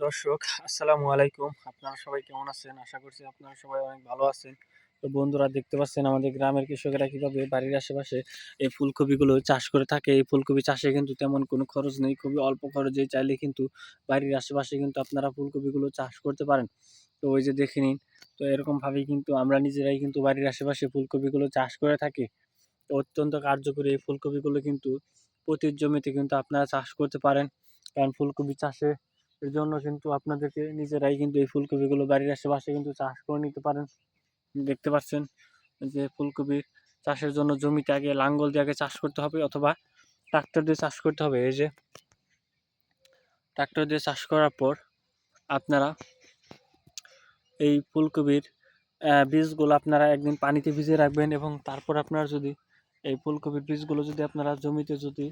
দর্শক, আসসালামু আলাইকুম। আপনারা সবাই কেমন আছেন? আশা করছি আপনারা সবাই অনেক ভালো আছেন। তো বন্ধুরা, দেখতে পাচ্ছেন আমাদের গ্রামের কৃষকেরা কীভাবে বাড়ির আশেপাশে এই ফুলকপিগুলো চাষ করে থাকে। এই ফুলকপি চাষে কিন্তু তেমন কোনো খরচ নেই, খুবই অল্প খরচে চাইলে কিন্তু বাড়ির আশেপাশে কিন্তু আপনারা ফুলকপিগুলো চাষ করতে পারেন। তো ওই যে দেখে নিন, তো এরকমভাবেই কিন্তু আমরা নিজেরাই কিন্তু বাড়ির আশেপাশে ফুলকপিগুলো চাষ করে থাকি। অত্যন্ত কার্যকরী এই ফুলকপিগুলো কিন্তু প্রতি জমিতে কিন্তু আপনারা চাষ করতে পারেন। কারণ ফুলকপি চাষে এর জন্য কিন্তু আপনাদেরকে নিজেরাই কিন্তু এই ফুলকপিগুলো বাড়ির আশেপাশে কিন্তু চাষ করে নিতে পারেন। দেখতে পাচ্ছেন যে ফুলকপির চাষের জন্য জমিতে আগে লাঙ্গল দিয়ে আগে চাষ করতে হবে অথবা ট্রাক্টর দিয়ে চাষ করতে হবে। এই যে ট্রাক্টর দিয়ে চাষ করার পর আপনারা এই ফুলকপির বীজগুলো আপনারা একদিন পানিতে ভিজিয়ে রাখবেন এবং তারপর আপনারা যদি এই ফুলকপির বীজগুলো যদি আপনারা জমিতে যদি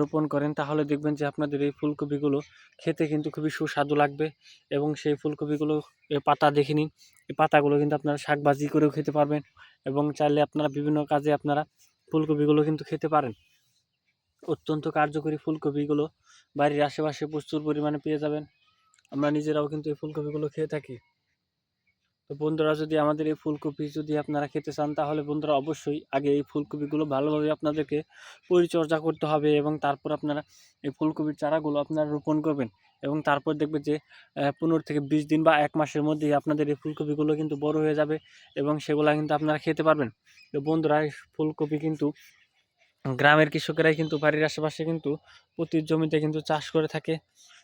রোপণ করেন, তাহলে দেখবেন যে আপনাদের এই ফুলকপিগুলো খেতে কিন্তু খুবই সুস্বাদু লাগবে এবং সেই ফুলকপিগুলো পাতা দেখে নিন এই পাতাগুলো কিন্তু আপনারা শাক ভাজি করেও খেতে পারবেন এবং চাইলে আপনারা বিভিন্ন কাজে আপনারা ফুলকপিগুলো কিন্তু খেতে পারেন। অত্যন্ত কার্যকরী ফুলকপিগুলো, বাড়ির আশেপাশে প্রচুর পরিমাণে পেয়ে যাবেন। আমরা নিজেরাও কিন্তু এই ফুলকপিগুলো খেয়ে থাকি। তো বন্ধুরা, যদি আমাদের এই ফুলকপি যদি আপনারা খেতে চান, তাহলে বন্ধুরা অবশ্যই আগে এই ফুলকপিগুলো ভালোভাবে আপনাদেরকে পরিচর্যা করতে হবে এবং তারপর আপনারা এই ফুলকপির চারাগুলো আপনারা রোপণ করবেন এবং তারপর দেখবে যে পনেরো থেকে বিশ দিন বা এক মাসের মধ্যেই আপনাদের এই ফুলকপিগুলো কিন্তু বড় হয়ে যাবে এবং সেগুলো কিন্তু আপনারা খেতে পারবেন। তো বন্ধুরা, এই ফুলকপি কিন্তু গ্রামের কৃষকেরাই কিন্তু, বাড়ির আশেপাশে কিন্তু প্রতি জমিতে কিন্তু চাষ করে থাকে।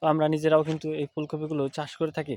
আমরা নিজেরাও কিন্তু এই ফুলকপিগুলো চাষ করে থাকি।